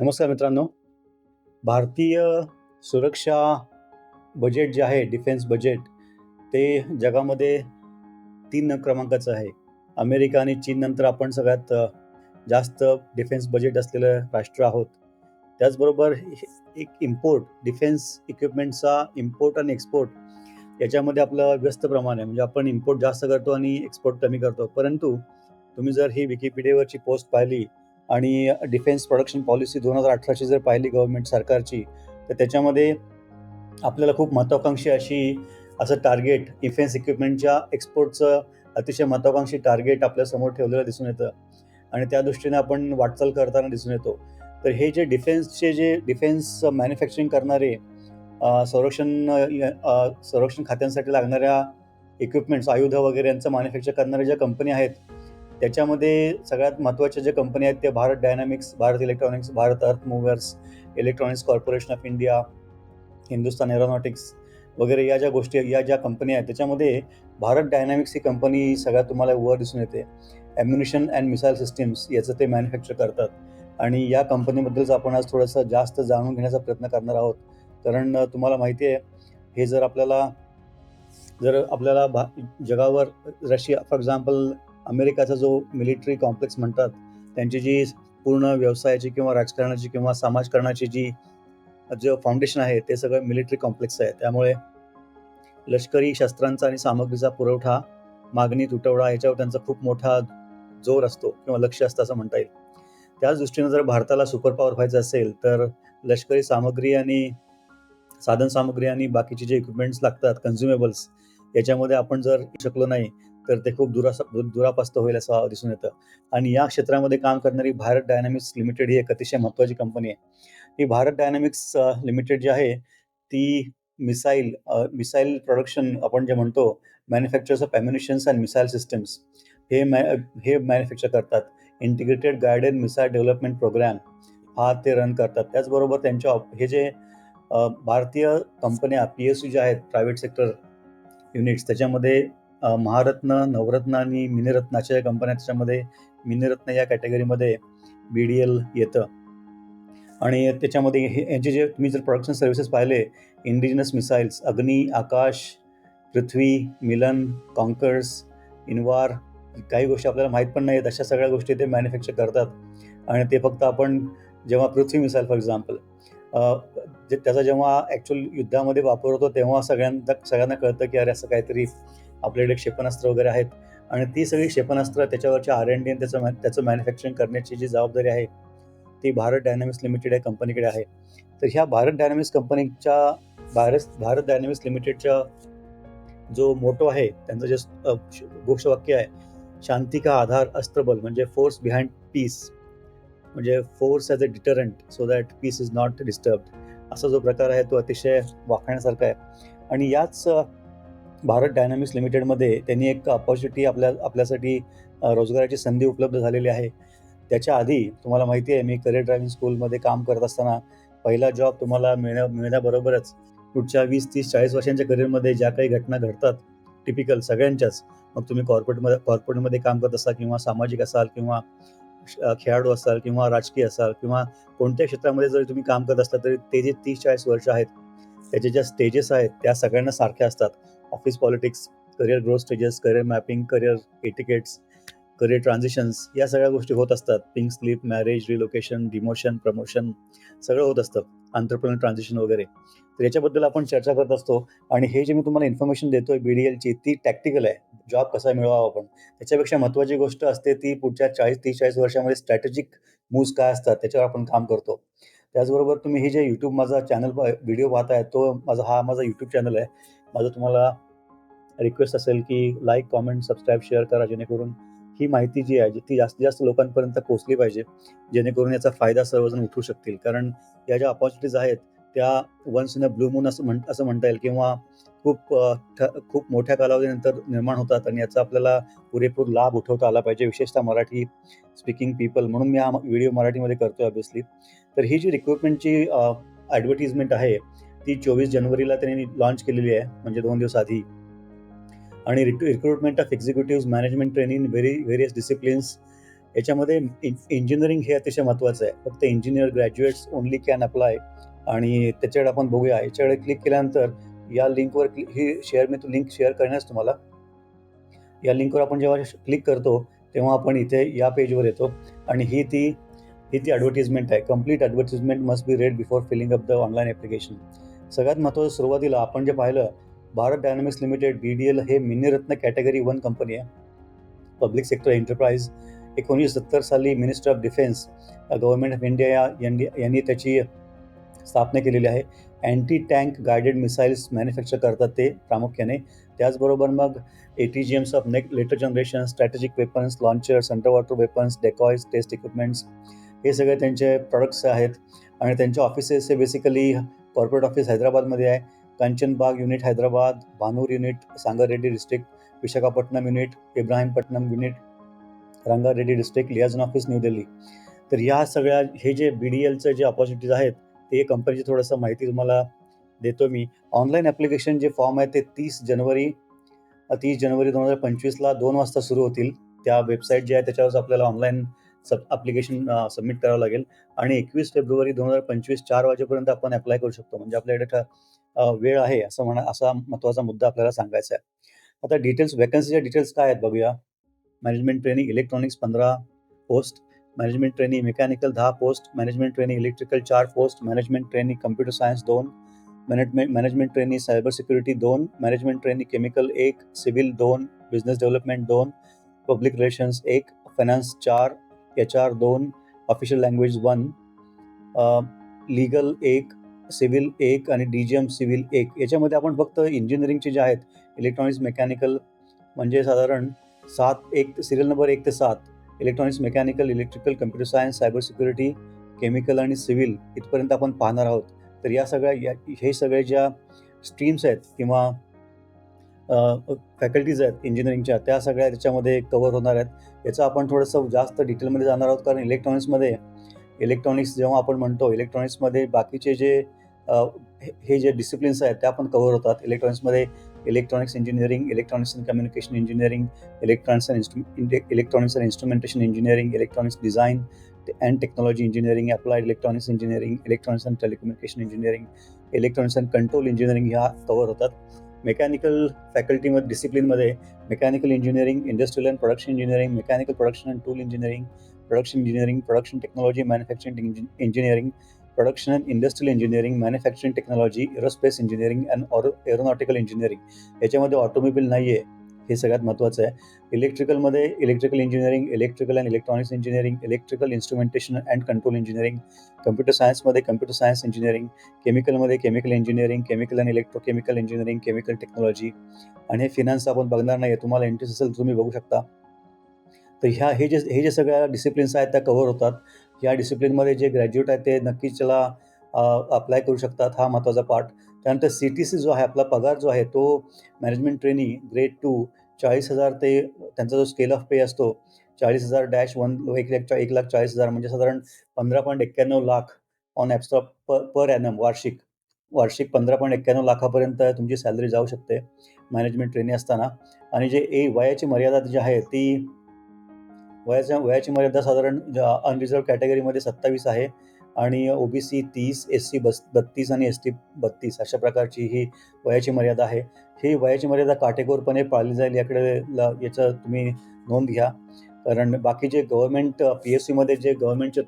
नमस्कार मित्रांनो. भारतीय सुरक्षा बजेट जे आहे डिफेन्स बजेट ते जगामध्ये तीन क्रमांकाचं आहे. अमेरिका आणि चीननंतर आपण सगळ्यात जास्त डिफेन्स बजेट असलेलं राष्ट्र आहोत. त्याचबरोबर हे- एक इम्पोर्ट डिफेन्स इक्विपमेंटचा इम्पोर्ट आणि एक्सपोर्ट याच्यामध्ये आपलं व्यस्त प्रमाण आहे. म्हणजे आपण इम्पोर्ट जास्त करतो आणि एक्सपोर्ट कमी करतो. परंतु तुम्ही जर ही विकिपीडियावरची पोस्ट पाहिली आणि डिफेन्स प्रोडक्शन पॉलिसी दोन हजार अठराची जर पाहिली गव्हर्नमेंट सरकारची तर त्याच्यामध्ये आपल्याला खूप महत्त्वाकांक्षी अशी असं टार्गेट डिफेन्स इक्विपमेंटच्या एक्सपोर्टचं अतिशय महत्त्वाकांक्षी टार्गेट आपल्यासमोर ठेवलेलं दिसून येतं. आणि त्या दृष्टीने आपण वाटचाल करताना दिसून येतो. तर हे जे डिफेन्सचे जे डिफेन्स मॅन्युफॅक्चरिंग करणारे संरक्षण संरक्षण खात्यांसाठी लागणाऱ्या इक्विपमेंट्स आयुध वगैरे यांचं मॅन्युफॅक्चर करणाऱ्या ज्या कंपनी आहेत त्याच्यामध्ये सगळ्यात महत्त्वाच्या ज्या कंपनी आहेत त्या Bharat dynamics Bharat electronics Bharat earth movers electronics corporation of India Hindustan aeronautics वगैरे या ज्या गोष्टी या ज्या कंपन्या आहेत त्याच्यामध्ये भारत डायनॅमिक्स ही कंपनी सगळ्यात तुम्हाला वर दिसून येते. ॲम्युनिशन अँड मिसाईल सिस्टीम्स याचं ते मॅन्युफॅक्चर करतात. आणि या कंपनीबद्दलच आपण आज थोडंसं जास्त जाणून घेण्याचा प्रयत्न करणार आहोत. कारण तुम्हाला माहिती आहे हे जर आपल्याला जर आपल्याला भा जगावर रशिया फॉर एक्झाम्पल अमेरिकाचा जो मिलिटरी कॉम्प्लेक्स म्हणतात त्यांची जी पूर्ण व्यवसायाची किंवा राजकारणाची किंवा समाजकारणाची जी जे फाउंडेशन आहे ते सगळं मिलिटरी कॉम्प्लेक्स आहे. त्यामुळे लष्करी शस्त्रांचा आणि सामग्रीचा पुरवठा मागणी तुटवडा याच्यावर त्यांचा खूप मोठा जोर असतो किंवा लक्ष असतं असं म्हणता येईल. त्याच दृष्टीनं जर भारताला सुपर पॉवर व्हायचं असेल तर लष्करी सामग्री आणि साधन सामग्री आणि बाकीचे जे इक्विपमेंट्स लागतात कन्झ्युमेबल्स याच्यामध्ये आपण जर शकलो नाही तर ते खूप दुरास दुरापास्त होईल असं दिसून येतं. आणि या क्षेत्रामध्ये काम करणारी भारत डायनॅमिक्स लिमिटेड ही एक अतिशय महत्त्वाची कंपनी आहे. ही भारत डायनॅमिक्स लिमिटेड जी आहे ती मिसाईल मिसाईल प्रोडक्शन आपण जे म्हणतो manufacturers of ammunitions and missile systems हे मॅ हे मॅन्युफॅक्चर करतात. Integrated guided missile development programme हा ते रन करतात. त्याचबरोबर त्यांच्या हे जे भारतीय कंपन्या पी एस यू ज्या आहेत प्रायव्हेट सेक्टर युनिट्स त्याच्यामध्ये महारत्न नवरत्न आणि मिनिरत्नाच्या या कंपन्या त्याच्यामध्ये मिनिरत्न या कॅटेगरीमध्ये बी डी एल येतं. आणि त्याच्यामध्ये हे यांचे जे तुम्ही जर प्रोडक्शन सर्व्हिसेस पाहिले इंडिजिनस मिसाईल्स अग्नी आकाश पृथ्वी मिलन कॉन्कर्स इन्वार काही गोष्टी आपल्याला माहीत पण नाही आहेत अशा सगळ्या गोष्टी ते मॅन्युफॅक्चर करतात. आणि ते फक्त आपण जेव्हा पृथ्वी मिसाईल फॉर एक्झाम्पल जे त्याचा जेव्हा ॲक्च्युअल युद्धामध्ये वापर होतो तेव्हा सगळ्यांना सगळ्यांना कळतं की अरे असं काहीतरी आपल्याकडे क्षेपणास्त्र वगैरे आहेत. आणि ती सगळी क्षेपणास्त्र त्याच्यावरच्या आर एन डी त्याचं मॅ त्याचं मॅन्युफॅक्चरिंग करण्याची जी जबाबदारी आहे ती भारत डायनॅमिक्स लिमिटेड या कंपनीकडे आहे. तर ह्या भारत डायनॅमिक्स कंपनीच्या भारत भारत डायनॅमिक्स लिमिटेडच्या जो मोटो आहे त्यांचं जे घोषवाक्य आहे शांती का आधार अस्त्रबल म्हणजे फोर्स बिहाइंड पीस म्हणजे force as a deterrent so that peace is not disturb असा जो प्रकार आहे तो अतिशय वाखाणण्यासारखा आहे. आणि याच भारत डायनामिक्स लिमिटेडमध्ये त्यांनी एक अपॉर्च्युनिटी आपल्या आपल्यासाठी रोजगाराची संधी उपलब्ध झालेली आहे. त्याच्या आधी तुम्हाला माहिती आहे मी करिअर ड्रायव्हिंग स्कूलमध्ये काम करत असताना पहिला जॉब तुम्हाला मिळण्या मिळण्याबरोबरच पुढच्या वीस तीस चाळीस वर्षांच्या करिअरमध्ये ज्या काही घटना घडतात टिपिकल सगळ्यांच्याच मग तुम्ही कॉर्पोरेटमध्ये कॉर्पोरेटमध्ये काम करत असाल किंवा सामाजिक असाल किंवा खेळाडू असाल किंवा राजकीय असाल किंवा कोणत्या क्षेत्रामध्ये जरी तुम्ही काम करत असला तरी ते जे तीस चाळीस वर्ष आहेत त्याचे ज्या स्टेजेस आहेत त्या सगळ्यांना सारख्या असतात. Office politics career growth stages career mapping career etiquettes career transitions या सगळ्या गोष्टी होत असतात. Pink slip marriage relocation demotion promotion सगळं होत असतं. आंतरप्रन ट्रान्झिशन वगैरे. तर याच्याबद्दल आपण चर्चा करत असतो. आणि हे जे मी तुम्हाला इन्फॉर्मेशन देतोय बी डी एलची ती टॅक्टिकल आहे. जॉब कसा मिळवावा आपण? त्याच्यापेक्षा महत्त्वाची गोष्ट असते ती पुढच्या चाळीस तीस चाळीस वर्षामध्ये स्ट्रॅटेजिक मूव्ज काय असतात त्याच्यावर आपण काम करतो. त्याचबरोबर तुम्ही हे जे यूट्यूब माझा चॅनल व्हिडिओ पाहताय तो माझा हा माझा यूट्यूब चॅनल आहे. माझं तुम्हाला रिक्वेस्ट असेल की लाईक कॉमेंट सबस्क्राईब शेअर करा जेणेकरून ही माहिती जी आहे ती जास्तीत जास्त लोकांपर्यंत पोहोचली पाहिजे जेणेकरून याचा फायदा सर्वजण उठू शकतील. कारण या ज्या अपॉर्च्युनिटीज आहेत त्या once in a blue moon असं म्हण असं म्हणता येईल किंवा खूप ठ- खूप मोठ्या कालावधीनंतर निर्माण होतात आणि याचा आपल्याला पुरेपूर लाभ उठवता आला पाहिजे विशेषतः मराठी स्पीकिंग पीपल म्हणून मी हा व्हिडिओ मराठीमध्ये करतोय ऑब्विसली तर ही जी रिक्रुटमेंटची ॲडव्हर्टिजमेंट आहे ती चोवीस जानेवारीला त्यांनी लॉन्च केलेली आहे म्हणजे दोन दिवस आधी. आणि recruitment of executive management training very various disciplines याच्यामध्ये इंजिनिअरिंग हे अतिशय महत्त्वाचं आहे. फक्त engineer graduates only can apply आणि त्याच्याकडे आपण बघूया. याच्याकडे क्लिक केल्यानंतर या लिंकवर क्लिक ही शेअर मी तू लिंक शेअर करण्यास तुम्हाला. या लिंकवर आपण जेव्हा क्लिक करतो तेव्हा आपण इथे या पेजवर येतो. आणि ही ती ही ती ॲडव्हर्टिजमेंट आहे. Complete advertisement must be read before filling up the online application सगळ्यात महत्त्वाचं सुरुवातीला आपण जे पाहिलं Bharat dynamics limited B D L हे मिनिरत्न कॅटेगरी वन कंपनी आहे. पब्लिक सेक्टर एंटरप्राइज एकोणीसशे सत्तर साली minister of defence government of India यांनी यांनी त्याची स्थापना केलेली आहे. Anti tank guided missiles manufacture करतात ते प्रामुख्याने. त्याचबरोबर मग A T G M's of next later generation strategic weapons launchers under water weapons decoys test equipments हे सगळे त्यांचे प्रोडक्ट्स आहेत. आणि त्यांचे ऑफिसेस हे बेसिकली कॉर्पोरेट ऑफिस हैदराबादमध्ये आहे. Kanchanbagh unit Hyderabad Bhanur unit Sangareddy district Visakhapatnam unit Ibrahimpatnam unit Rangareddy district liaison office New Delhi तर या सगळ्या हे जे बी डी एलचं जे ऑपॉर्च्युनिटीज आहेत ते कंपनीची थोडंसं माहिती तुम्हाला देतो मी. ऑनलाईन ॲप्लिकेशन जे फॉर्म आहे ते तीस जानेवारी तीस जानेवारी दोन हजार पंचवीसला दोन वाजता सुरू होतील. त्या वेबसाईट जे आहे त्याच्यावरच आपल्याला ऑनलाईन सब अप्लिकेशन सबमिट करावं लागेल. आणि एकवीस फेब्रुवारी दोन हजार पंचवीस चार वाजेपर्यंत आपण अप्लाय करू शकतो. म्हणजे आपल्याकडे वेळ आहे असं म्हणा असा महत्त्वाचा मुद्दा आपल्याला सांगायचा आहे. आता डिटेल्स वॅकन्सीच्या डिटेल्स काय आहेत बघूया. मॅनेजमेंट ट्रेनिंग इलेक्ट्रॉनिक्स पंधरा पोस्ट मॅनेजमेंट ट्रेनिंग मेकॅनिकल दहा पोस्ट मॅनेजमेंट ट्रेनिंग इलेक्ट्रिकल चार post management training computer science दोन. Management management training cyber security दोन. मॅनेजमेंट ट्रेनिंग केमिकल एक. सिव्हिल दोन. बिझनेस डेव्हलपमेंट दोन. पब्लिक रिलेशन्स एक. फायनान्स चार. एच आर दोन ऑफिशियल लँग्वेज वन लीगल एक सिव्हिल एक आणि डी जी एम सिव्हिल एक. याच्यामध्ये आपण फक्त इंजिनिअरिंगचे जे आहेत इलेक्ट्रॉनिक्स मेकॅनिकल म्हणजे साधारण सात एक सिरियल नंबर एक ते सात electronics mechanical electrical computer science cyber security chemical आणि सिव्हिल इथपर्यंत आपण पाहणार आहोत. तर या सगळ्या या हे सगळे ज्या स्ट्रीम्स आहेत किंवा फॅकल्टीज आहेत इंजिनिअरिंगच्या त्या सगळ्या त्याच्यामध्ये कवर होणार आहेत. याचं आपण थोडंसं जास्त डिटेलमध्ये जाणार आहोत कारण इलेक्ट्रॉनिक्समध्ये इलेक्ट्रॉनिक्स जेव्हा आपण म्हणतो इलेक्ट्रॉनिक्समध्ये बाकीचे जे हे जे डिसिप्लिन्स आहेत त्या पण कव्हर होतात. इलेक्ट्रॉनिक्समध्ये electronics engineering electronics and communication engineering electronics and इन्स्ट्रु electronics and instrumentation engineering electronics design and technology engineering applied electronics engineering electronics and telecommunication engineering electronics and control engineering ह्या कव्हर होतात. Mechanical फॅकल्टीमध्ये डिसिप्लिनमध्ये mechanical engineering industrial and production engineering mechanical production and tool engineering production engineering production technology manufacturing engineering production and industrial engineering manufacturing technology aerospace engineering and or aeronautical engineering याच्यामध्ये automobile नाही आहे हे सगळ्यात महत्त्वाचं आहे. इलेक्ट्रिकलमध्ये electrical engineering electrical and electronics engineering electrical instrumentation and control engineering computer सायन्समध्ये computer science engineering केमिकलमध्ये chemical engineering chemical and electrochemical engineering chemical technology आणि हे फिनान्स आपण बघणार नाही आहे तुम्हाला इंटरेस्ट असेल तुम्ही बघू शकता. तर ह्या हे जे हे जे सगळ्या डिसिप्लिन्स आहेत त्या कव्हर होतात. ह्या डिसिप्लिनमध्ये जे ग्रॅज्युएट आहेत ते नक्कीच त्याला अप्लाय करू शकतात हा महत्त्वाचा पार्ट त्यानंतर सी टी सी जो आहे आपला पगार जो आहे तो मॅनेजमेंट ट्रेनिंग ग्रेड टू चाळीस हजार ते त्यांचा जो स्केल ऑफ पे असतो चाळीस हजार डॅश वन एक लाख एक लाख चाळीस हजार म्हणजे साधारण पंधरा पॉईंट एक्क्याण्णव लाख ऑन ॲप्सॉप पर पर ॲनम वार्षिक. वार्षिक पंधरा पॉईंट एक्क्याण्णव लाखापर्यंत तुमची सॅलरी जाऊ शकते मॅनेजमेंट ट्रेनी असताना. आणि जे ए वयाची मर्यादा जी आहे ती वयाच्या वयाची मर्यादा साधारण अनरिझर्व कॅटेगरीमध्ये सत्तावीस आहे. आणि ओबीसी तीस एस सी बस बत्तीस आणि एस टी बत्तीस अशा प्रकारची ही वयाची मर्यादा आहे. ही वयाची मर्यादा काटेकोरपणे पाळली जाईल याकडे याचं तुम्ही नोंद घ्या. कारण बाकी जे गव्हर्नमेंट पी एस सीमध्ये जे गव्हर्नमेंटचे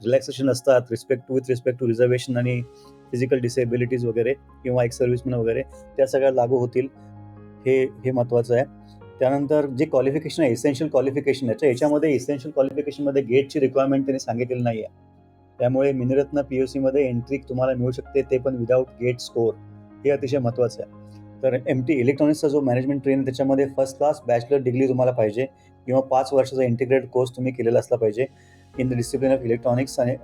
रिलॅक्सेशन असतात respect to with respect to reservation आणि फिजिकल डिसेबिलिटीज वगैरे किंवा एक सर्व्हिसमॅन वगैरे त्या सगळ्या लागू होतील. हे हे महत्त्वाचं आहे. त्यानंतर जे क्वालिफिकेशन आहे इसेन्शियल क्वालिफिकेशन याच्या याच्यामध्ये इसेन्शियल क्वालिफिकेशनमध्ये गेटची रिक्वायरमेंट त्यांनी सांगितलेली नाही आहे त्यामुळे मिनिरत्न पी यू सीमध्ये एंट्री तुम्हाला मिळू शकते ते पण विदाऊट गेट स्कोर हे अतिशय महत्त्वाचं आहे. तर एम टी इलेक्ट्रॉनिक्सचा जो मॅनेजमेंट ट्रेन त्याच्यामध्ये फर्स्ट क्लास बॅचलर डिग्री तुम्हाला पाहिजे किंवा पाच वर्षाचा इंटिग्रेटेड कोर्स तुम्ही केलेला असला पाहिजे in the discipline of electronics आणि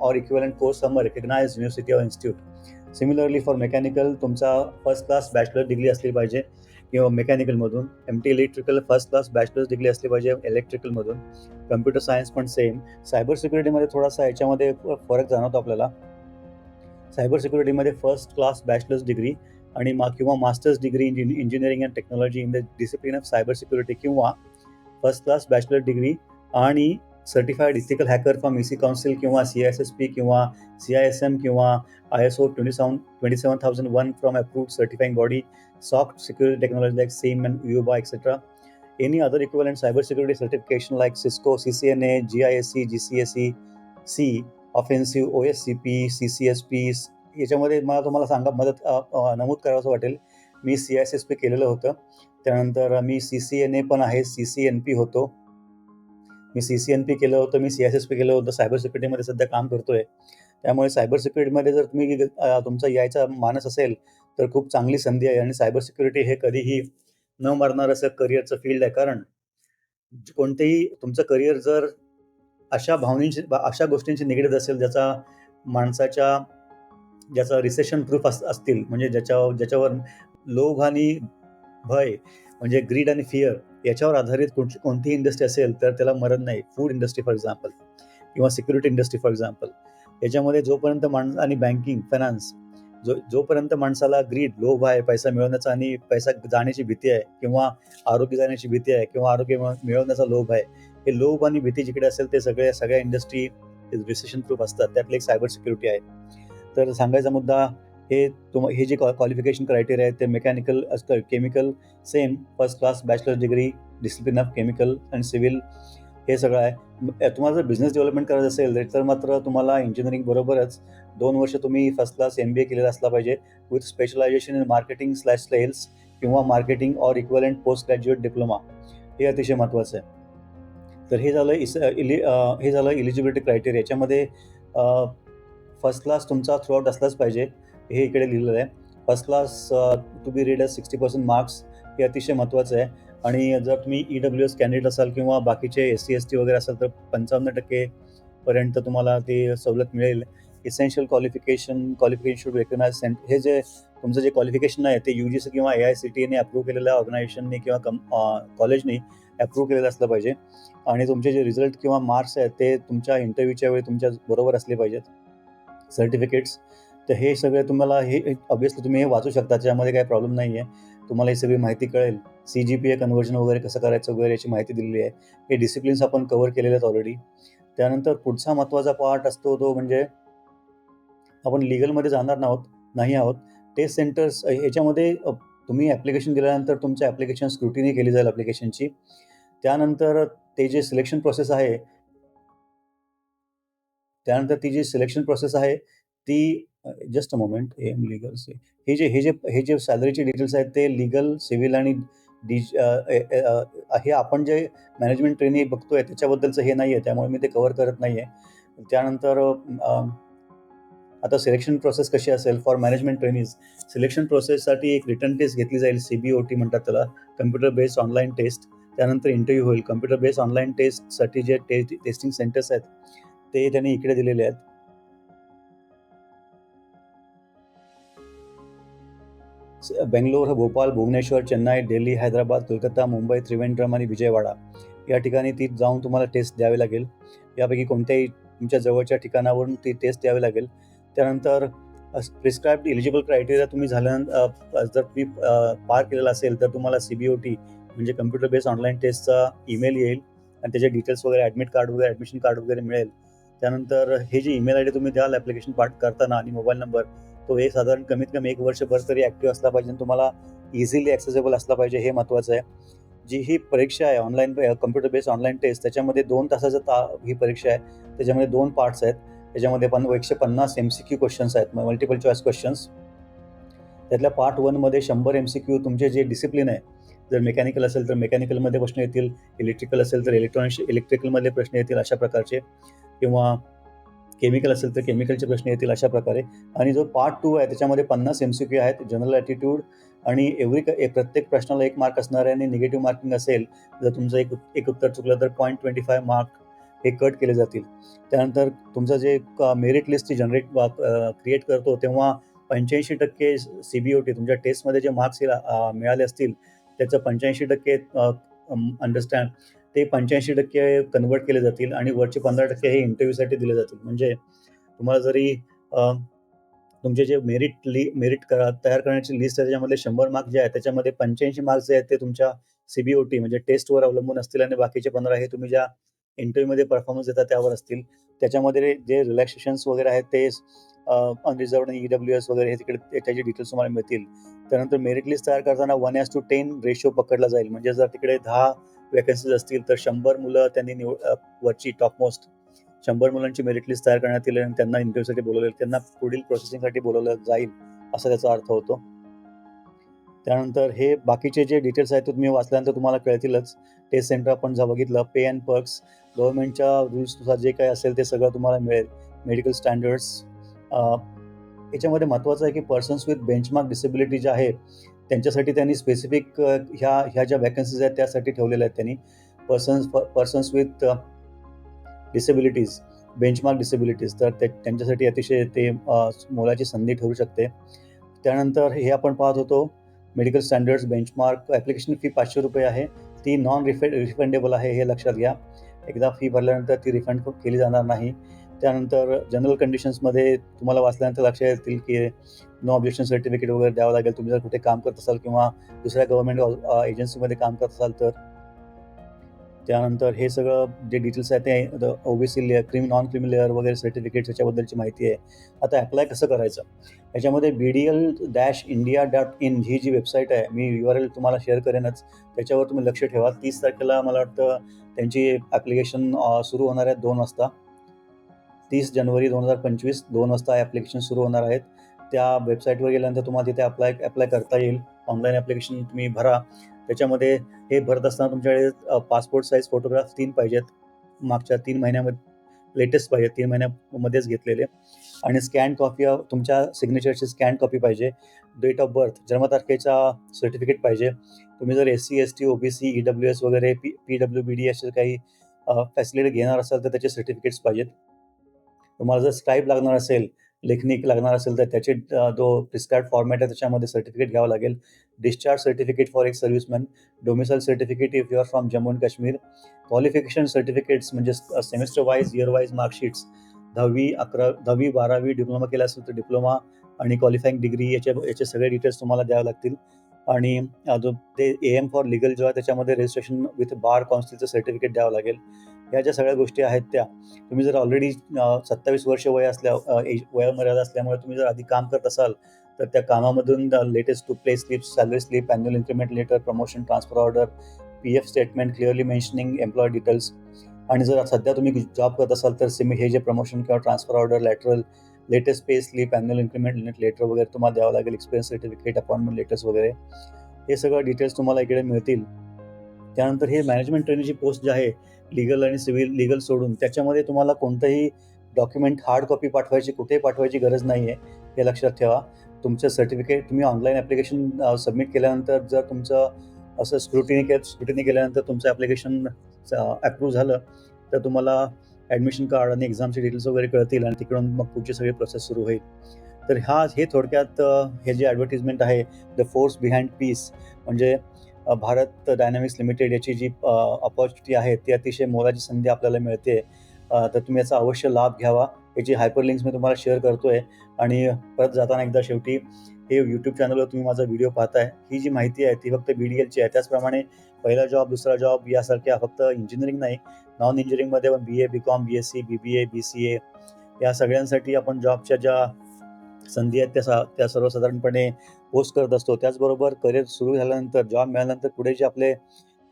or equivalent course some recognise university of institute similarly for mechanical तुमचा फर्स्ट क्लास बॅचलर डिग्री असली पाहिजे. किंवा मेकॅनिकलमधून M T electrical first class bachelors degree असली पाहिजे इलेक्ट्रिकलमधून कम्प्युटर सायन्स पण सेम सायबर सिक्युरिटीमध्ये थोडासा याच्यामध्ये फरक जाणवतो आपल्याला. सायबर सिक्युरिटीमध्ये फर्स्ट क्लास बॅचलर्स डिग्री आणि मा किंवा masters degree engine engineering and technology in the discipline of cyber security किंवा फर्स्ट क्लास बॅचलर डिग्री आणि certified ethical hacker from C council किंवा C I S S P किंवा C I S M किंवा I S O twenty seven twenty seven thousand one from approved certifying body soft security technology like same and Yuva etcetera any other equivalent cyber security certification like Cisco C C N A G I S C G C S C C offensive O S C P C C S P याच्यामध्ये मला तुम्हाला सांगा मदत नमूद करावं वाटेल. मी C S S P केलेलं होतं. त्यानंतर मी सी सी एन ए पण आहे सी सी एन पी होतो. मी सी सी एन पी केलं होतं मी सी एस एस पी केलं होतं सायबर सिक्युरिटीमध्ये सध्या काम करतोय. त्यामुळे सायबर सिक्युरिटीमध्ये जर तुम्ही तुमचा यायचा मानस असेल तर खूप चांगली संधी आहे. आणि सायबर सिक्युरिटी हे कधीही न मरणार असं करिअरचं फील्ड आहे. कारण कोणतेही तुमचं करिअर जर अशा भावनेची अशा गोष्टींशी निगडीत असेल ज्याचा माणसाच्या ज्याचा रिसेशन प्रूफ अस असतील म्हणजे ज्याच्या ज्याच्यावर लोभ आणि भय म्हणजे ग्रीड आणि फिअर याच्यावर आधारित कोणती कोणतीही इंडस्ट्री असेल तर त्याला मरण नाही. फूड इंडस्ट्री फॉर एक्झाम्पल किंवा सिक्युरिटी इंडस्ट्री फॉर एक्झाम्पल याच्यामध्ये जोपर्यंत माणूस आणि बँकिंग फायनान्स जो जोपर्यंत माणसाला ग्रीड लोभ आहे पैसा मिळवण्याचा आणि पैसा जाण्याची भीती आहे किंवा आरोग्य जाण्याची भीती आहे किंवा आरोग्य मिळवण्याचा लोभ आहे हे लोभ आणि भीती जिकडे असेल ते सगळ्या सगळ्या इंडस्ट्री रिसेशन प्रूफ असतात. त्यातले एक सायबर सिक्युरिटी आहे. तर सांगायचा मुद्दा हे तुम हे जे क्वालिफिकेशन क्रायटेरिया आहेत ते mechanical chemical same first class bachelor degree discipline of chemical and civil हे सगळं आहे. तुम्हाला जर बिझनेस डेव्हलपमेंट करायचं असेल तर मात्र तुम्हाला इंजिनिअरिंग बरोबरच दोन वर्ष तुम्ही first class M B A केलेला असला पाहिजे with specialisation in marketing slash sales किंवा marketing or equivalent post graduate diploma हे अतिशय महत्त्वाचं आहे. तर हे झालं इस इलि हे झालं इलिजिबिलिटी क्रायटेरिया याच्यामध्ये फर्स्ट क्लास तुमचा थ्रू आउट असलाच पाहिजे. हे इकडे लिहिलेलं आहे. First class to be read as sixty percent marks हे अतिशय महत्त्वाचं आहे. आणि जर तुम्ही ई डब्ल्यू एस कॅन्डिडेट असाल किंवा बाकीचे एस सी एस टी वगैरे असाल तर पंचावन्न टक्केपर्यंत तुम्हाला ते सवलत मिळेल. Essential qualification qualification should recognise Saint हे जे तुमचं जे क्वालिफिकेशन आहे ते यू जी सी किंवा ए आय सी टी एने अप्रूव्ह केलेल्या ऑर्गनायझेशनने किंवा कम कॉलेजने अप्रूव्ह केलेलं असलं पाहिजे. आणि तुमचे जे रिझल्ट किंवा मार्क्स आहेत ते तुमच्या इंटरव्ह्यूच्या वेळी तुमच्या बरोबर असले पाहिजेत. सर्टिफिकेट्स तर हे सगळे तुम्हाला हे ऑब्विसली तुम्ही हे वाचू शकता त्याच्यामध्ये काही प्रॉब्लेम नाही आहे तुम्हाला ही सगळी माहिती कळेल. C G P A conversion वगैरे कसं करायचं वगैरे याची माहिती दिलेली आहे. हे डिसिप्लिन्स आपण कव्हर केलेले आहेत ऑलरेडी त्यानंतर पुढचा महत्त्वाचा पार्ट असतो तो म्हणजे आपण लिगलमध्ये जाणार नाहोत नाही आहोत. टेस्ट सेंटर्स याच्यामध्ये तुम्ही ॲप्लिकेशन दिल्यानंतर तुमच्या ॲप्लिकेशन स्क्रुटिनी केली जाईल ॲप्लिकेशनची त्यानंतर ते जे सिलेक्शन प्रोसेस आहे त्यानंतर ती जी सिलेक्शन प्रोसेस आहे ती just a moment M legal हे जे हे जे हे जे सॅलरीचे डिटेल्स आहेत ते लिगल सिव्हिल आणि डी हे आपण जे मॅनेजमेंट ट्रेनिंग बघतोय त्याच्याबद्दलचं हे नाही आहे त्यामुळे मी ते कव्हर करत नाही आहे त्यानंतर आता सिलेक्शन प्रोसेस कशी असेल फॉर मॅनेजमेंट ट्रेनिंग सिलेक्शन प्रोसेससाठी एक रिटर्न टेस्ट घेतली जाईल सी बी ओ टी म्हणतात त्याला. कम्प्युटर बेस्ड ऑनलाईन टेस्ट त्यानंतर इंटरव्ह्यू होईल. कम्प्युटर बेस्ड ऑनलाईन टेस्टसाठी जे टेस्ट टेस्टिंग सेंटर्स आहेत ते त्यांनी इकडे दिलेले आहेत. बेंगलोर भोपाळ भुवनेश्वर चेन्नई दिल्ली हैदराबाद कोलकाता मुंबई त्रिवेंद्रम आणि विजयवाडा या ठिकाणी ती जाऊन तुम्हाला टेस्ट द्यावी लागेल. यापैकी कोणत्याही तुमच्या जवळच्या ठिकाणावरून ती टेस्ट द्यावी लागेल. त्यानंतर प्रिस्क्राईब्ड इलिजिबल क्रायटेरिया तुम्ही झाल्यानंतर जर तुम्ही पार केलेला असेल तर तुम्हाला सी बी ओ टी म्हणजे कम्प्युटर बेस्ड ऑनलाईन टेस्टचा ईमेल येईल आणि त्याचे डिटेल्स वगैरे ॲडमिट कार्ड वगैरे ॲडमिशन कार्ड वगैरे मिळेल. त्यानंतर हे जे ईमेल आय डी तुम्ही द्याल ॲप्लिकेशन पार्ट करताना आणि मोबाईल नंबर तो हे साधारण कमीत कमी एक वर्षभर तरी ॲक्टिव्ह असला पाहिजे आणि तुम्हाला इझिली ॲक्सेसेबल असला पाहिजे हे महत्त्वाचं आहे. जी ही परीक्षा आहे online computer based online test त्याच्यामध्ये दोन तासाचं ता ही परीक्षा आहे. त्याच्यामध्ये दोन पार्ट्स आहेत. त्याच्यामध्ये पण एकशे पन्नास एम सी क्यू क्वेश्चन्स आहेत मल्टिपल चॉईस क्वेश्चन्स त्यातल्या पार्ट वनमध्ये शंभर एम सी क्यू तुमचे जे डिसिप्लिन आहे जर मेकॅनिकल असेल तर मेकॅनिकलमध्ये प्रश्न येतील इलेक्ट्रिकल असेल तर इलेक्ट्रॉनिक्स इलेक्ट्रिकलमध्ये प्रश्न येतील अशा प्रकारचे. किंवा केमिकल असेल तर केमिकलचे प्रश्न येतील अशा प्रकारे. आणि जो पार्ट टू आहे त्याच्यामध्ये पन्नास एम सी क्यू आहेत जनरल ॲटिट्यूड आणि एव्हरी प्रत्येक प्रश्नाला एक मार्क असणार आहे आणि निगेटिव्ह मार्किंग असेल जर तुमचं एक एक उत्तर चुकलं तर पॉईंट ट्वेंटी फाय मार्क हे कट केले जातील. त्यानंतर तुमचं जे मेरिट लिस्ट जनरेट क्रिएट करतो तेव्हा पंच्याऐंशी टक्के सी बी ओ टी तुमच्या टेस्टमध्ये जे मार्क्स मिळाले असतील त्याचं पंच्याऐंशी टक्के अंडरस्टँड ते पंच्याऐंशी टक्के कन्वर्ट केले जातील आणि वरचे पंधरा टक्के हे इंटरव्ह्यूसाठी दिले जातील म्हणजे तुम्हाला जरी तुमचे जे मेरिट ली मेरिट करा तयार करण्याची लिस्ट आहे त्याच्यामध्ये शंभर मार्क जे आहे त्याच्यामध्ये पंच्याऐंशी मार्क्स जे आहेत ते तुमच्या सी-बी-ओ-टी म्हणजे टेस्टवर अवलंबून असतील आणि बाकीचे 15 हे तुम्ही ज्या इंटरव्ह्यूमध्ये परफॉर्मन्स देता त्यावर असतील. त्याच्यामध्ये जे रिलॅक्सेशन्स वगैरे आहेत ते अनरिझर्व आणि ई-डब्ल्यू-एस वगैरे हे तिकडे त्याचे डिटेल्स तुम्हाला मिळतील. त्यानंतर मेरिट लिस्ट तयार करताना 1:10 रेशो पकडला जाईल. म्हणजे जर तिकडे दहा वॅकन्सीज असतील तर शंभर मुलं त्यांनी निवड वरची टॉप मोस्ट शंभर मुलांची मेरिट लिस्ट तयार करण्यात येईल आणि त्यांना इंटरव्ह्यूसाठी बोलवले त्यांना पुढील प्रोसेसिंगसाठी बोलवलं जाईल, असा त्याचा अर्थ होतो. त्यानंतर हे बाकीचे जे डिटेल्स आहेत ते तुम्ही वाचल्यानंतर तुम्हाला कळतीलच. टेस्ट सेंटर आपण जर बघितलं पे अँड पर्क्स गव्हर्नमेंटच्या रूल्सनुसार जे काही असेल ते सगळं तुम्हाला मिळेल. मेडिकल स्टँडर्ड्स याच्यामध्ये महत्त्वाचं आहे की पर्सन्स विथ बेंचमार्क डिसेबिलिटी जे आहे, त्यांच्यासाठी त्यांनी स्पेसिफिक ह्या ह्या ज्या वॅकन्सीज आहेत त्यासाठी ठेवलेल्या आहेत त्यांनी. Persons persons with disabilities, benchmark disabilities तर त्या त्यांच्यासाठी अतिशय ते मोलाची संधी ठरू शकते. त्यानंतर हे आपण पाहत होतो medical standards benchmark application fee ₹500 आहे. ती नॉन रिफंड रिफंडेबल आहे हे लक्षात घ्या. एकदा फी भरल्यानंतर ती रिफंड केली जाणार नाही. त्यानंतर जनरल कंडिशन्समध्ये तुम्हाला वाचल्यानंतर लक्षात येतील की नो ऑब्जेक्शन सर्टिफिकेट वगैरे द्यावं लागेल. तुम्ही जर कुठे काम करत असाल किंवा दुसऱ्या गव्हर्नमेंट एजन्सीमध्ये काम करत असाल तर. त्यानंतर हे सगळं जे डिटेल्स आहे ते OBC creamy non creamy layer वगैरे सर्टिफिकेट्स याच्याबद्दलची माहिती आहे. आता अप्लाय कसं करायचं? याच्यामध्ये B D L dash India dot in ही जी वेबसाईट आहे, मी यू आर एल तुम्हाला शेअर करेनच. त्याच्यावर तुम्ही लक्ष ठेवा. तीस तारखेला मला वाटतं त्यांची ॲप्लिकेशन सुरू होणार आहे दोन वाजता. 30 जानेवारी 2025 2 वाजता ॲप्लिकेशन सुरू होणार आहेत. त्या वेबसाईटवर गेल्यानंतर तुम्हाला तिथे अप्लाय अप्लाय करता येईल. ऑनलाईन ॲप्लिकेशन तुम्ही भरा. त्याच्यामध्ये हे भरत असताना तुमच्याकडे पासपोर्ट साईज फोटोग्राफ तीन पाहिजेत. मागच्या तीन महिन्यामध्ये लेटेस्ट पाहिजे तीन महिन्यामध्येच घेतलेले आणि स्कॅन कॉपी तुमच्या सिग्नेचरची स्कॅन कॉपी पाहिजे. डेट ऑफ बर्थ जन्मतारखेचा सर्टिफिकेट पाहिजे. तुम्ही जर एस-सी, एस-टी, ओ-बी-सी, ई-डब्ल्यू-एस वगैरे पी पी-डब्ल्यू-बी-डी असे काही फॅसिलिटी घेणार असाल तर त्याचे सर्टिफिकेट्स पाहिजेत. तुम्हाला जर स्क्राईब लागणार असेल, लेखनिक लागणार असेल तर त्याचे जो प्रिस्क्राईब फॉर्मॅट आहे त्याच्यामध्ये सर्टिफिकेट घ्यावं लागेल. Discharge certificate for ex serviceman, domicile certificate if you are from Jammu and Kashmir, qualification certificates म्हणजे semester wise, year wise marksheets 10वी, 11 10वी, 12वी डिप्लोमा केला असेल तर डिप्लोमा आणि क्वालिफाईंग डिग्री याचे याचे सगळे डिटेल्स तुम्हाला द्यावे लागतील आणि जो ते एम फॉर लीगल जो आहे त्याच्यामध्ये रजिस्ट्रेशन विथ बार काउन्सिलचं सर्टिफिकेट द्यावं लागेल. ह्या ज्या सगळ्या गोष्टी आहेत त्या तुम्ही जर ऑलरेडी सत्तावीस वर्ष वय असल्या एज वयोमर्यादा असल्यामुळे तुम्ही जर आधी काम करत असाल तर त्या कामामधून latest two pay slips, salary slip, annual increment letter, promotion transfer order, PF statement clearly mentioning employee details आणि जर सध्या तुम्ही जॉब करत असाल तर सिमी हे जे प्रमोशन किंवा transfer order, lateral, latest pay slip, annual increment letter वगैरे तुम्हाला द्यावं लागेल. एक्सपिरियन्स सर्टिफिकेट, अपॉइंटमेंट लेटर्स वगैरे हे सगळं डिटेल्स तुम्हाला इकडे मिळतील. त्यानंतर हे मॅनेजमेंट ट्रेनीची पोस्ट जी आहे लीगल आणि सिव्हिल लीगल सोडून त्याच्यामध्ये तुम्हाला कोणतंही डॉक्युमेंट हार्ड कॉपी पाठवायची कुठेही पाठवायची गरज नाही आहे. हे लक्षात ठेवा. तुमचं सर्टिफिकेट तुम्ही ऑनलाईन ॲप्लिकेशन सबमिट केल्यानंतर जर तुमचं असं स्क्रुटिनी के स्क्रुटिनी केल्यानंतर तुमचं ॲप्लिकेशन अप्रूव्ह झालं तर तुम्हाला ॲडमिशन कार्ड आणि एक्झामचे डिटेल्स वगैरे कळतील आणि तिकडून मग पुढची सगळी प्रोसेस सुरू होईल. तर हा हे थोडक्यात हे जे ॲडव्हर्टिजमेंट आहे द फोर्स बिहाइंड पीस म्हणजे भारत डायनॅमिक्स लिमिटेड याची जी अपॉर्च्युनिटी आहे ती अतिशय मोलाची संधी आपल्याला मिळते. तर तुम्ही याचा अवश्य लाभ घ्यावा. याची हायपरलिंक्स मी तुम्हाला शेअर करतोय आणि परत जाताना एकदा शेवटी हे यूट्यूब चॅनलवर तुम्ही माझा व्हिडिओ पाहताय. ही जी माहिती आहे ती फक्त बी-डी-एलची आहे. त्याचप्रमाणे पहिला जॉब, दुसरा जॉब यासारख्या फक्त इंजिनिअरिंग नाही, नॉन इंजिनिअरिंगमध्ये पण B A, B Com, B Sc, B B A, B C A या सगळ्यांसाठी आपण जॉबच्या ज्या संधी आहेत त्या सा त्या सर्वसाधारणपणे पोस्ट करत असतो. त्याचबरोबर करिअर सुरू झाल्यानंतर, जॉब मिळाल्यानंतर पुढे जे आपले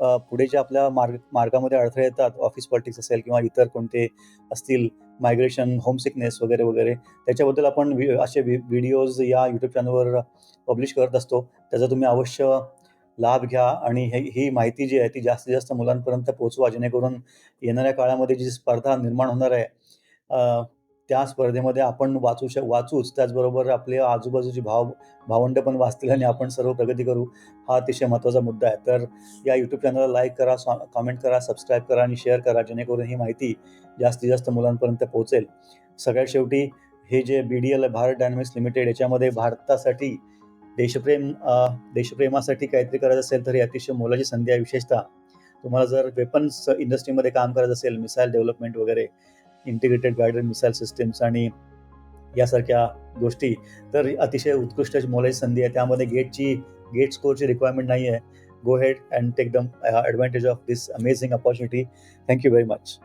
पुढे जे आपल्या मार्ग मार्गामध्ये अडथळे येतात, ऑफिस पॉलिटिक्स असेल किंवा इतर कोणते असतील, मायग्रेशन, होम सिकनेस वगैरे, वगैरे त्याच्याबद्दल आपण व्हि असे व्हि व्हिडिओज या यूट्यूब चॅनलवर पब्लिश करत असतो. त्याचा तुम्ही अवश्य लाभ घ्या आणि हे ही माहिती जी आहे ती जास्तीत जास्त मुलांपर्यंत पोहोचवा जेणेकरून येणाऱ्या काळामध्ये जी स्पर्धा निर्माण होणार आहे त्या स्पर्धेमध्ये आपण वाचू श वाचूच त्याचबरोबर आपले आजूबाजूची भाव भावंड पण वाचतील आणि आपण सर्व प्रगती करू. हा अतिशय महत्त्वाचा मुद्दा आहे. तर या यूट्यूब चॅनलला लाईक करा, स कमेंट करा, सबस्क्राईब करा आणि शेअर करा जेणेकरून ही माहिती जास्तीत जास्त मुलांपर्यंत पोहोचेल. सगळ्यात शेवटी हे जे बी-डी-एल आहे भारत डायनॅमिक्स लिमिटेड याच्यामध्ये भारतासाठी देशप्रेम देशप्रेमासाठी काहीतरी करायचं असेल तर ही अतिशय मोलाची संधी आहे. विशेषतः तुम्हाला जर वेपन्स इंडस्ट्रीमध्ये काम करायचं असेल, मिसाईल डेव्हलपमेंट वगैरे, इंटिग्रेटेड गाइडेड मिसाईल सिस्टीम्स आणि यासारख्या गोष्टी तर अतिशय उत्कृष्ट अशी मोलाची संधी आहे. त्यामध्ये गेटची गेट स्कोरची रिक्वायरमेंट नाही आहे. Go head and take the advantage of this amazing opportunity thank you very much.